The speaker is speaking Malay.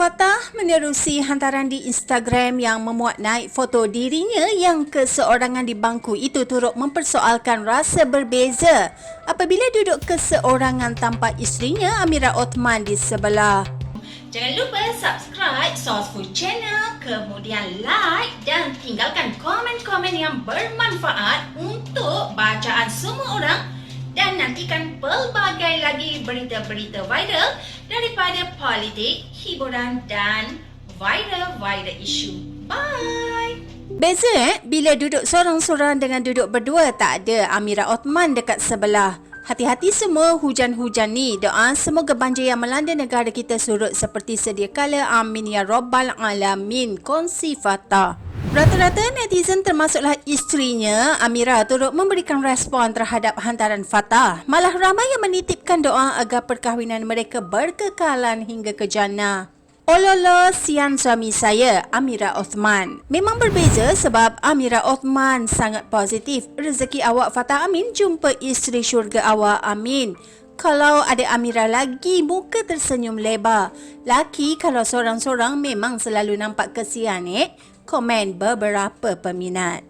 Fatah menerusi hantaran di Instagram yang memuat naik foto dirinya yang keseorangan di bangku itu turut mempersoalkan rasa berbeza apabila duduk keseorangan tanpa isterinya Amira Othman di sebelah. Jangan lupa subscribe Sourceful Channel, kemudian like dan tinggalkan komen-komen yang bermanfaat untuk bacaan semua orang dan nantikan pelbagai lagi berita-berita viral daripada politik, hiburan dan viral-viral isu. Bye! Beza eh, bila duduk seorang-seorang dengan duduk berdua tak ada Amira Othman dekat sebelah. Hati-hati semua hujan-hujan ni. Doa semoga banjir yang melanda negara kita surut seperti sedia kala. Amin ya Rabbal Alamin. Kongsi Fatah. Rata-rata netizen termasuklah isterinya Amira turut memberikan respon terhadap hantaran Fatah. Malah ramai yang menitipkan doa agar perkahwinan mereka berkekalan hingga ke jannah. Ololo sian suami saya, Amira Othman. Memang berbeza sebab Amira Othman sangat positif. Rezeki awak Fatah Amin jumpa isteri syurga awak Amin. Kalau ada Amira lagi, muka tersenyum lebar. Laki kalau seorang-seorang memang selalu nampak kesian eh. Komen beberapa peminat.